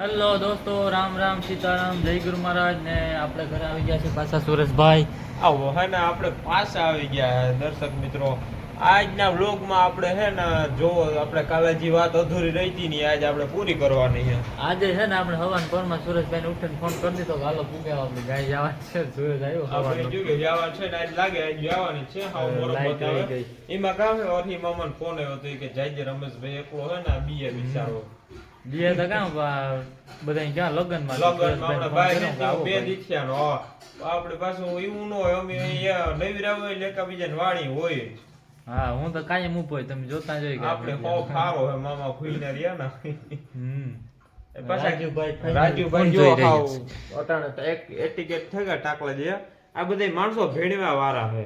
Hello દોસ્તો રામ રામ સીતારામ જય ગુરુ મહારાજ. ને આપણે ઘરે આવી ગયા છે પાછા સુરેશભાઈ આવો હે ને આપણે પાછા આવી ગયા દર્શક મિત્રો. આજના વ્લોગમાં આપણે હે ને જો આપણે કાલે જે વાત અધૂરી રહી હતી ને આજ આપણે પૂરી કરવાની છે. આજે છે ને આપણે હવાન પરમાં સુરેશભાઈ ને ઉઠીને ફોન કરી દીધો હાલો પૂગે આપણે ગાય જવા છે સુરેશ આવ્યો આપણે. જો કે જવાનું છે ને આજ લાગે આજ જવાની છે હાવ આવી બતાવે એમાં કામ છે મામાને ફોન આવ્યો તો કે જાય રમેશભાઈ એકલો હે ને બીએ બિચારો. બીએ તો કામ બધા ક્યાં લગનમાં લગનમાં ભાઈ બે દીઠિયાનો નો આપણે પાછું એવું ન હોય અમે અહીંયા નવીરા હોય લેકા બીજા વાણી હોય. હા હું તો કાયમ ઊભો હોય તમે જોતા જોઈ ગયા આપણે હો ખારો હોય મામા ખુઈને રહ્યા ને. હમ. રાજુભાઈ રાજુભાઈ જો હાવ અટાણે તો એક એટીકેટ થઈ ગયા ટાકલા જે આ બધા માણસો ભેણવા વાળા હે.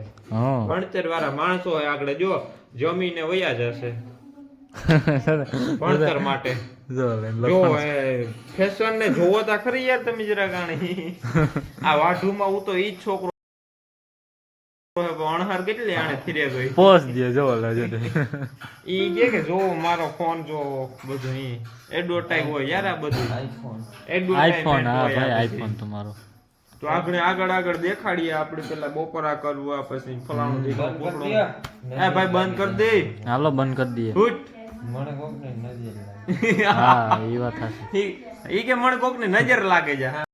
ભણતર વાળા માણસો આગળ જો જમીને વયા જશે. ભણતર માટે. જો ફેશન ને જોવો તા ખરી યાર તમે જરા ગાણી આ વાઢુમાં હું તો ઈ જ છોકરો અણહાર કેટલી આણે ફીરે ગઈ. પોસ દે જો લે ઈ કે કે જો મારો ફોન જો બધું ઈ એડવર્ટાઈઝ હોય યાર આ બધું. આઈફોન એડવર્ટાઈઝમેન્ટ હા ભાઈ આઈફોન તમારો. તો આપણે આગળ આગળ દેખાડીએ આપણે પેલા બપોરા કરવા પછી ફલાણું પોકળું. એ ભાઈ બંધ કરી દે. હાલો બંધ કરી દઈએ. હૂટ. હા એ વાત થશે ઈ ઈ કે મને કોકની નજર લાગે છે હા.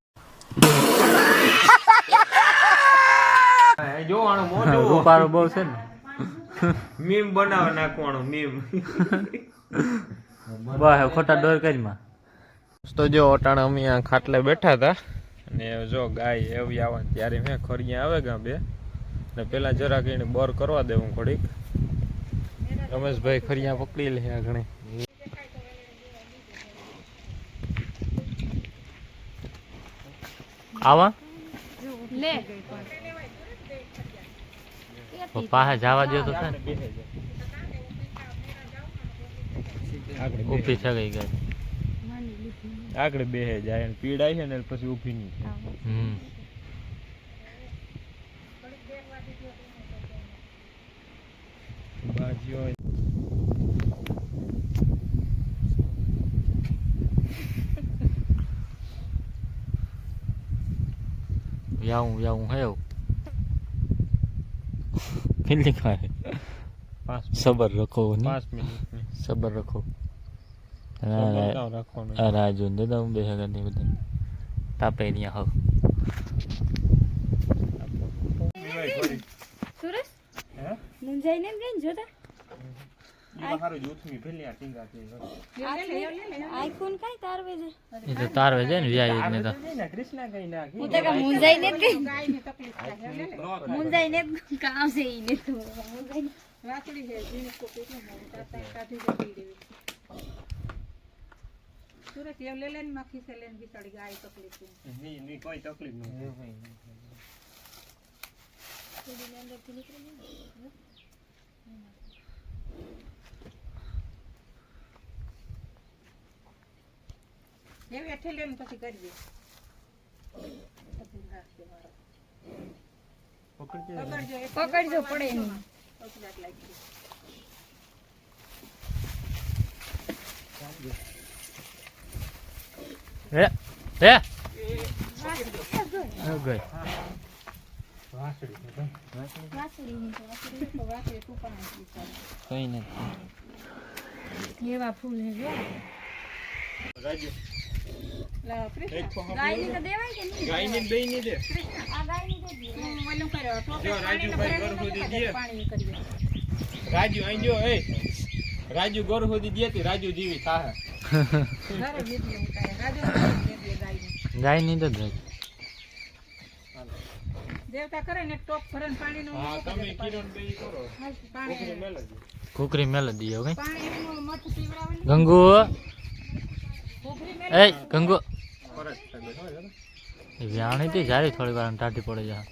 હા, જો આનો મોં રૂપારો બહુ છે ને. મીમ બનાવે નાખવાનું મીમ. બસ ખોટા ડોર કરીમાં તો જો અટાણે અમે આ ખાટલે બેઠા હતા. અને જો ગાય એવી આવે ત્યારે મેં ખરીયા આવે ગા બે ને પેલા જરાક એને બર કરવા દેવું ઘડીક. રમેશભાઈ ખરિયા પકડી લે આ આવા. લે. પાસે જવા દો તો થાય ને. ઊભી થઈ ગઈ ગઈ આગળ બેહે જાય અને પીડાય છે ને પછી ઊભી નહીં થાય. હમ. બાજીઓ જાઉં જાઉં હે કેટલી ખાય સબર રખો ની પાંચ મિનિટની સબર રખો સબર કાં રાખવાનું આ રાજુ ને દાદા હું બે હગરની બધા તાપે ત્યાં હવ સુરેશ હે ને ગઈ ને જોતા ઈ હારું જૂથમી પેલી આ ટીંગા છે આઈફોન કઈ તારવે છે? એ તો તારવે છે ને વ્યાય ને તો. કૃષ્ણા કઈ નાખી હું તો કે મુંજાઈ ને ગઈ. મુંજાઈ ને કામ છે ઈ ને તો મુંજાઈ ને ની ની કોઈ તકલીફ નહીં એવી હેઠે લઈને પછી કરજે પકડજો એક પકડજો પડે નહીં પકડાટ લાગી હે હે ગઈ વાસળી ની તો વાસળી તો વાસળી તું પણ આપી ચાલ. કઈ નથી એવા ફૂલ હે જો રાજુ લા, કૃષ્ણ, એક તો ગાયની તો દેવાય કે નહીં ગાય ને દઈ ની. દે આ ગાય પછી દે દે તું પડે જો પાણીને રાજુભાઈ ભરેલું ઘર નથી એવા ફૂલ હે. રાજુ અહીં જો એ રાજુ ગોર સુધી દેતી રાજુ જીવી થાહે. ગાયની તો દેવતા કરે ને એક ટોપ ભરે ને પાણીનું હા તમે દે. કિરણ બે કરો પાણી મેલજી કુકરી મેલ દઈએ કઈ પાણીનું મધ પીવડાવે ગંગુ ઘૂઘરી મેલ એ ગંગુ હતી જ્યારે થોડી વાર ટાટી પડે જા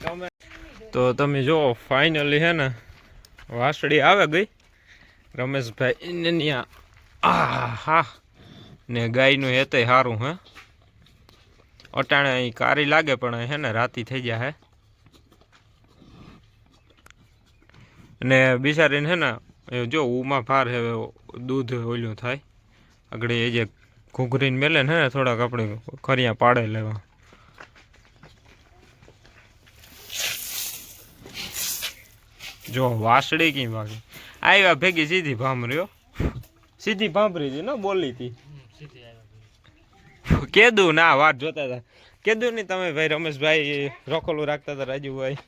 સારું તો તમે જો ફાઇનલી હે ને, વાસળી આવે ગઈ. રમેશભાઈ ને ન્યા આ હા, ને ગાયનું હેતે સારું હે. અટાણે અહીં કારી લાગે પણ હે ને, રાતી થઈ જાય હે. ને બિચારીને હે ને એ જો ઉમાં ફાર હવે દૂધ ઓલ્યું થાય. આગળ એ જે ઘૂઘરીને મેલે ને થોડાક આપણે ખરિયા પાડે લેવા. જો વાસડી કી બાકી આવ્યા ભેગી સીધી ભામર્યો સીધી ભાંભરી હતી ને બોલી હતી કેદું ના, વાત જોતા હતા કેદું નહીં તમે ભાઈ રમેશભાઈ રોકલું રાખતા હતા રાજુભાઈ.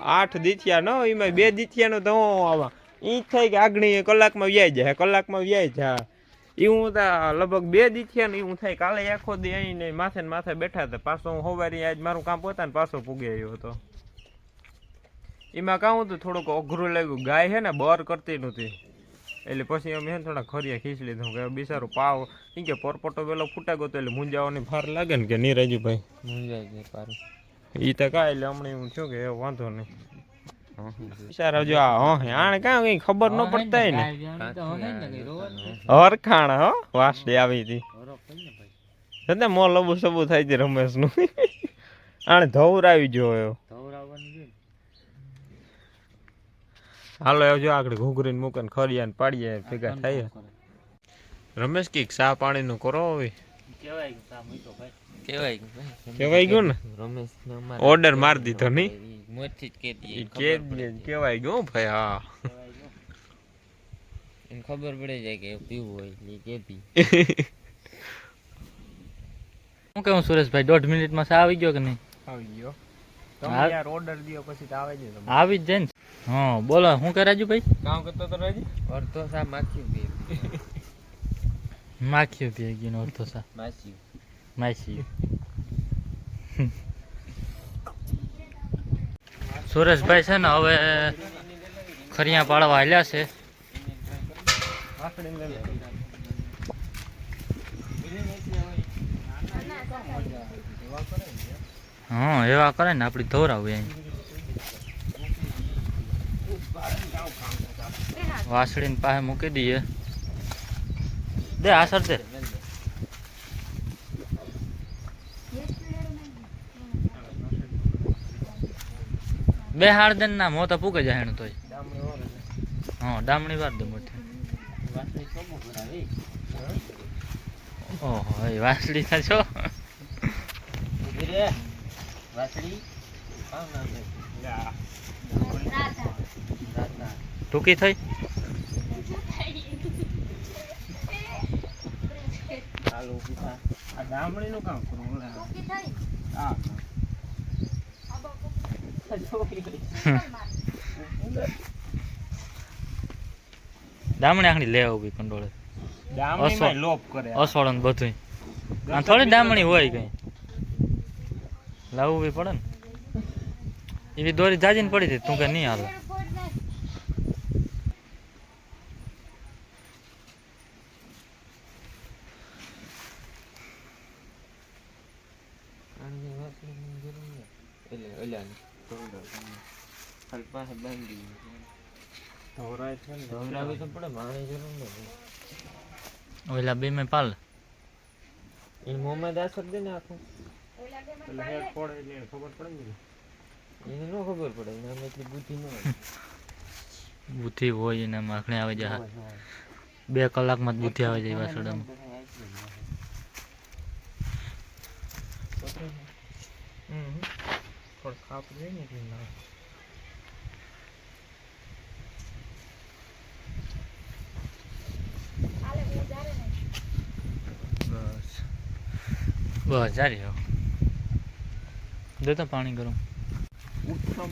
આઠ દીથિયા ન એમાં બે દીથિયાનો તો હું ઈ થાય કે આગણી કલાકમાં વ્યાય જાય, કલાકમાં વ્યાય જાય. એ હું તા લગભગ બે દીથિયા ને હું થાય કાલે આખો દી અહીં માથે ને માથે બેઠા હતા. પાછો હું હોવારી આજ મારું કામ પોતા ને પાછો પૂગી આવ્યો હતો. એમાં કહું તું થોડુંક અઘરું લાગ્યું. ગાય હે ને બર કરતી નહોતી. એટલે પછી અમે થોડા ખરિયા ખીચ લીધું. કે બિચારો પાવ એ કે પરપોટો પેલો ફૂટા ગયો તો એટલે મુંજાવાની ફાર લાગે ને કે નહીં રાજુભાઈ? મૂંઝાઈ જાય પારું. ઈ તો કાંઈ લમણી હમણાં હું છું કે એ વાંધો નહીં. બિચારા જો આ હે આને કાં કઈ ખબર ન પડતા હોય ને ને. હરખાણ હો વાસડી આવી હતી. ને છતાં મો લબુ સબુ થાય છે રમેશનું. આને ધવરાવી જોયો હાલો એ જો આગળ ઘૂઘરીને મૂકે ને ખરિયા પાડીએ ભેગા થાય રમેશ કંઈક ચા પાણીનું કરો હવે. કેવાય સા મૂક્યો ભાઈ. કેવાય ભાઈ ગયું ને? રમેશ ઓર્ડર માર દીધો નહીં? મોટી જ કે ઈ કે કેવાય ગયું ભાઈ હા. એને ખબર પડી જાય કે પીવું હોય એટલે કેતી હું કેવું સુરેશભાઈ દોઢ મિનિટમાં સા આવી ગયો કે નહીં? આવી ગયો. તમે યાર ઓર્ડર દિયો પછી તો આવે છે આવી જ જાય ને. હા બોલો શું કરે રાજુભાઈ કામ કરતો તો રાજી? અડધો સા માખ્યું પી માખ્યું પી ગયું અડધો સા? માસ્યું માસ્યું સુરેશભાઈ છે ને હવે ખરિયા પાડવા હાલ્યા છે. હા, એવા કરે ને આપડી ધોરાવું અહીં વાસળીને પાસે મૂકી દઈએ. દે આસર દે બે હાડ દે ના મોતા પૂકે જાય એનું તોય. હા ડામણી વાર દે મોટી ઓહો એ વાસળી ના છો? ટૂંકી થઈ? હાલો. આ ડામણીનું કામ કરું ઓલા આ ડામણી આખડી લે ઊભી કંડોળે. અસર. લોપ કરે. અસોળ બધું આ થોડી દામણી હોય કઈ. લાવવું બી પડે ને. એવી દોરી જાજીને પડી હતી તું કે નહીં હાલે. ધોરાય છે ને ઓલા બે મેં પાલ એ મોમાં દાસર દે ને આખું એટલે હેડ પડે એટલે એને ખબર પડે ને એને ન ખબર પડે એને એટલી બુદ્ધિ ન હોય બુદ્ધિ હોય એને માખણે આવે જાય બે કલાકમાં જ બુદ્ધિ આવે જાય વાસડામાં હમ થોડું ખાપ જોઈએ ને એટલે ના બસ બસ જારી રહો દે તો પાણી ગરમ. ઉઠવા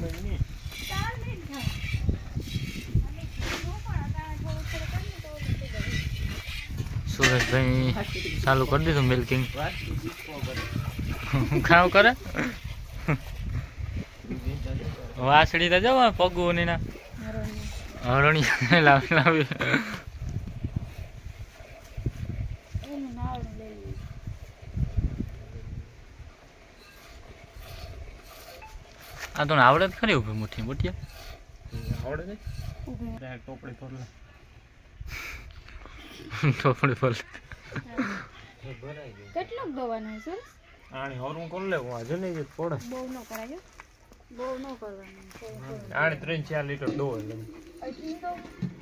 સુરેશભાઈ ચાલુ કરી દીધું મિલ્કિંગ ખાવ કરે? વાસળી તો જવા પગું ના હરણી લાવી લાવી. આ તો આવડે જ ખરી ઊભી મુઠ્ઠી મુઠ્ઠી. આવડે ટોપડી થોડી ટોપડી પર કેટલો દવાનું છે આણી આની હું કરી લેવું આજે નહીં જ પડે. બહુ ન કરાય બહુ ન કરવાનું. થોડું થોડું. ત્રણ ચાર લીટર દો એટલે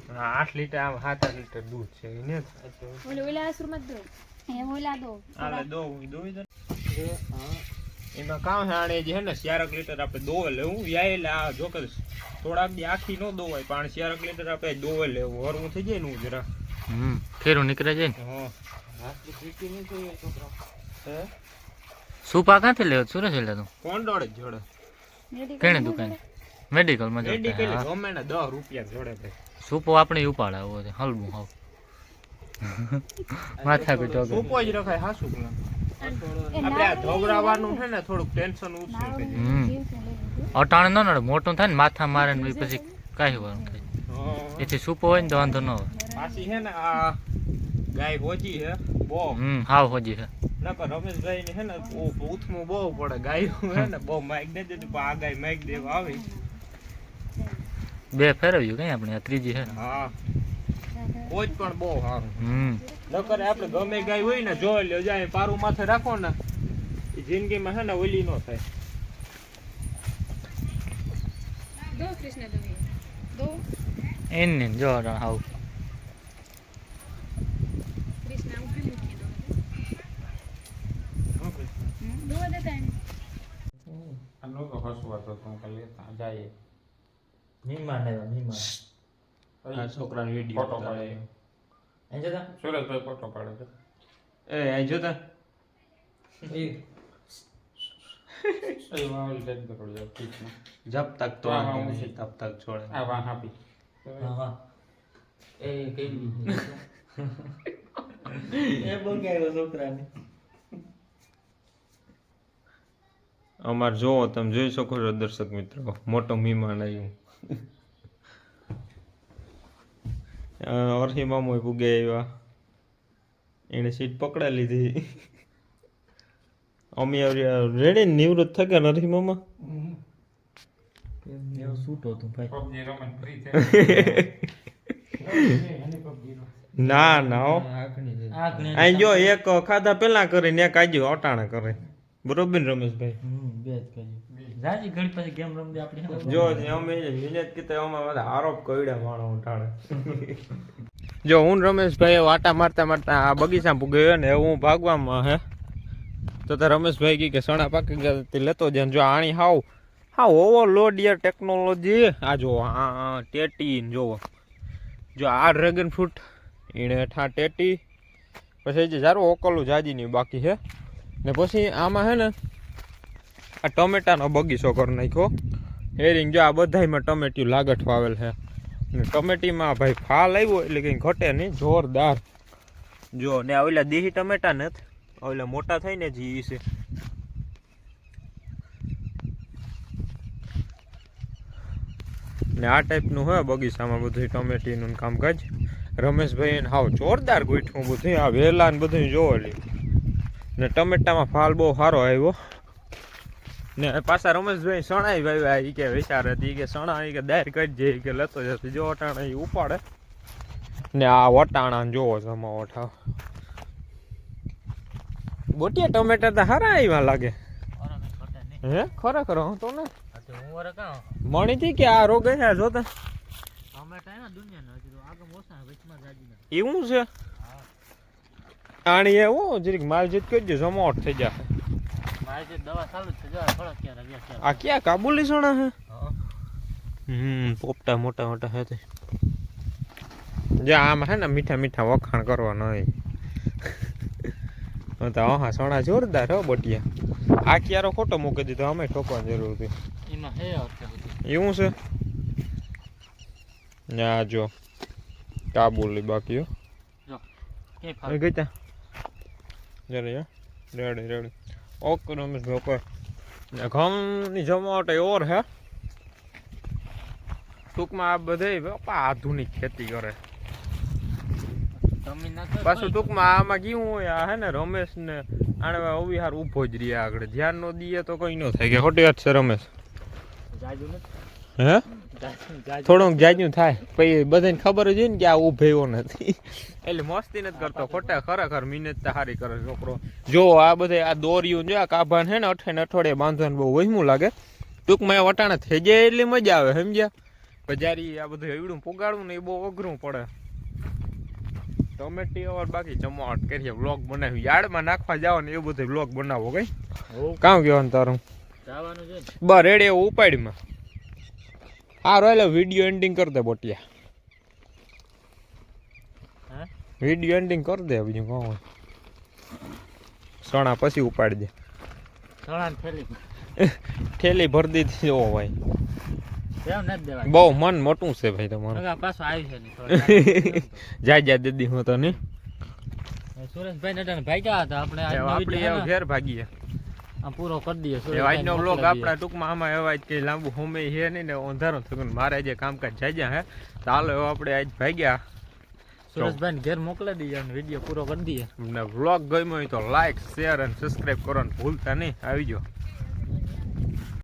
હા, આઠ લીટર આમ સાત આઠ લીટર દૂધ છે એને ઓલે ઓલા આસુર જ દો. એમ ઓલા દો. આલે દો દોઈ દે એમાં કામ છે આણે જે હે ને ચારક લીટર આપણે દોવે લેવું. વ્યાય એટલે આ જો કે થોડાક દી આખી ન દોવાય પણ ચારક લીટર આપણે દોવે લેવું. હરવું થઈ જાય ને હું જરા હમ ફેરું નીકળે જાય ને. હા. હે? સુપા ક્યાંથી લેવો સુરત છે લેતો? કોણ જ જોડે. મેડિકલ કેણે દુકાન? મેડિકલમાં મેડિકલ જતા ગમે ને દસ રૂપિયા જોડે ભાઈ. સુપો આપણે ઉપાડાવો છે હલવું હાવ. માથા પીટો સુપો જ રખાય હા એ આપણે આ છે ને થોડુંક ટેન્શન ઓછું અટાણે ન નડે મોટું થાય ને માથા મારે ને પછી કાંઈ વાર થાય હા. એથી સુપો હોય ને તો વાંધો ન હોય પાછી છે ને આ ગાય હોજી છે બહુ. હમ હાવ હોજી છે. નકર રમેશભાઈ ને છે ને ઓ ઉથમું બહુ પડે. ગાય છે ને બહુ માઇક પણ આ ગાય માઇક દેવા આવી. બે ફેરવ્યું કઈ આપણે આ ત્રીજી છે હા. કોઈ પણ બહુ સારું નકર આપણે ગમે ગાય હોય ને જોઈ લ્યો જાય પારું માથે રાખો ને એ જિંદગીમાં હે ને ઓલી નો થાય. દો કૃષ્ણ તમે દો. એને જો અટાણે કૃષ્ણ ઊભી મૂકી દો? દો દેતા આ લોકો હસવા તો તું કાલે લેતા જાય. મીમાન આવ્યા મીમાન. આ છોકરાનો વીડિયો ફોટો પાડે. અહીં જતા? સુરતભાઈ ફોટો પાડે છે. એ અહીં જોતા? જબ તક તો આંખો નહીં, તબ તક છોડે. આ વાહ હા હા. એ કઈ એ બોગાયો છોકરાને. અમાર જોવો તમે જોઈ શકો છો દર્શક મિત્રો. મોટો મહેમાન આવ્યું. અરહી મામો પૂગે આવ્યા એણે સીટ પકડા લીધી. અમે રેડી નિવૃત્ત થયા ને અરહી મામા? એવો સૂટો ભાઈ. ના ના અહીં જો એક ખાધા પેલા કરીને એક આજે અટાણા કરે. બરોબર રમેશભાઈ? બે જ જાજી ઘડી પછી ગેમ રમવી આપણી જો અમે વિનેત કીધું અમે બધા આરોપ કર્યા માણો ઉઠાડે જો હું રમેશભાઈ વાટા મારતા મારતા આ બગીચા પૂગ્યો ને હું ભાગવામાં હે? તો તો રમેશભાઈ કી કે સણા પાકી ગયા લેતો જાય જો આણી હાવ હા ઓવરલોડ યાર ટેકનોલોજી આ જો હા ટેટી જોવો. જો આ ડ્રેગન ફ્રૂટ એણે ઠા ટેટી. પછી જે સારું ઓકલું જાજીની બાકી છે ને પછી આમાં હે ને આ ટમેટાનો બગીચો કરી નાખ્યો. હેરિંગ જો આ બધાયમાં ટમેટ્યું લાગઠ વાવેલ છે. ને ટમેટીમાં ભાઈ ફાલ આવ્યો એટલે કંઈ ઘટે નહીં. જોરદાર. જો, ને ઓલા દેહી ટમેટા ને ઓલા મોટા થઈને જી છે. ને આ ટાઈપનું હોય બગીચામાં બધું ટમેટીનું કામકાજ. રમેશભાઈ ને હાવ જોરદાર ગોઠવું બધું આ વેલા ને બધું જોવો લી. ને ટમેટામાં ફાલ બહુ સારો આવ્યો. ને પાછા રમેશભાઈ સણાઈ વાવ્યા ભાઈ કે વિચાર હતી કે સણા કે દાયર કરી જે કે લેતો જશે જો વટાણા ઈ ઉપાડે. ને આ વટાણા ને જોવો જમા વઠા બોટિયા ટમેટા તો સારા આવ્યા લાગે. હે? ખરેખર હું તો ને મણી થી કે આ રોગ ગયા જોતા. એવું છે? આણી એવું જરીક માલ જીત કરજો જમાવટ થઈ જાય મારે દવા ચાલુ છે. જો થોડા ક્યારે આવ્યા આ ક્યાં? કાબુલી સણા હે. હમ પોપટા મોટા મોટા હે તે. જે આમ હે ને મીઠા મીઠા વખાણ કરવાના હોય. તો હા સોના જોરદાર હો બટિયા. આ ક્યારો ખોટો મૂકી દીધો? અમે ઠોકવાની જરૂર હતી. એમાં હે એવું છે? ના જો. કાબુલી બાકી હો. ક્યાંય એ ફાવે. ગઈ તા. જરે યા. રેડી. ઓકે રમેશભાઈ ઓકે ને ઘઉંની જમાવટ એ ઓર હે ટૂંકમાં આ બધે આધુનિક ખેતી કરે પાછું ટૂંકમાં આમાં કેવું હોય આ હે ને રમેશ ને આને અવિહાર ઊભો ઊભો જ રહ્યા આગળ ધ્યાન નો દઈએ તો કઈ ન થાય કે ખોટી વાત છે રમેશ જાજુ નથી હે? જાજુ જાજુ થોડુંક જાજ્યું થાય. પછી બધાને ખબર જ હોય ને કે આ ઉભેવો નથી. એટલે મસ્તી નથી કરતો ખોટા ખરેખર મહેનત તો સારી કરે છોકરો. જો આ બધે આ દોર્યું જો આ કાભાન છે ને અઠે ને અઠવાડિયે બાંધવાનું બહુ વહીમું લાગે. ટૂંકમાં એ વટાણા થઈ જાય એટલી મજા આવે સમજ્યા? બજારી આ બધું એવડું પોગાડવું ને એ બહુ અઘરું પડે. ટમેટી ઓર બાકી જમાવટ કરીએ વ્લોગ બનાવી યાર્ડમાં નાખવા જાવ ને એવું બધું વ્લોગ બનાવો કઈ કામ કહેવાનું તારું. જવાનું છે ને? બસ રેડી એવું ઉપાડીમાં હા રોયલો વીડિયો એન્ડિંગ કરી દે બોટિયા. વિડિયો એન્ડિંગ કરી દે બીજું કહું. સણા પછી ઉપાડી દે. સણા થેલી થેલી ભરી દીધી જોવો ભાઈ. બહુ મન મોટું છે ભાઈ તમારું. પાછો આવી છે ને થોડો જા જા દીદી હું તો નહીં સુરેશભાઈ નટાને ભાગ્યા હતા આપણે આપણે ઘેર ભાગીએ આ પૂરો કરી દઈએ એ સુરેશભાઈને આજનો વ્લોગ આપણા ટૂંકમાં આમાં એવા જ કે લાંબુ હોમે છે નહીં ને અંધારો થયું મારે જે કામકાજ જાય હે. ચાલો એવો આપણે આજ ભાગ્યા. સુરેશભાઈ ઘેર મોકલી દઈએ અને વીડિયો પૂરો કરી દઈએ. ને વ્લોગ ગમ્યો હોય તો લાઈક શેર અને સબસ્ક્રાઈબ કરવાનું ભૂલતા નહીં. આવી જાઓ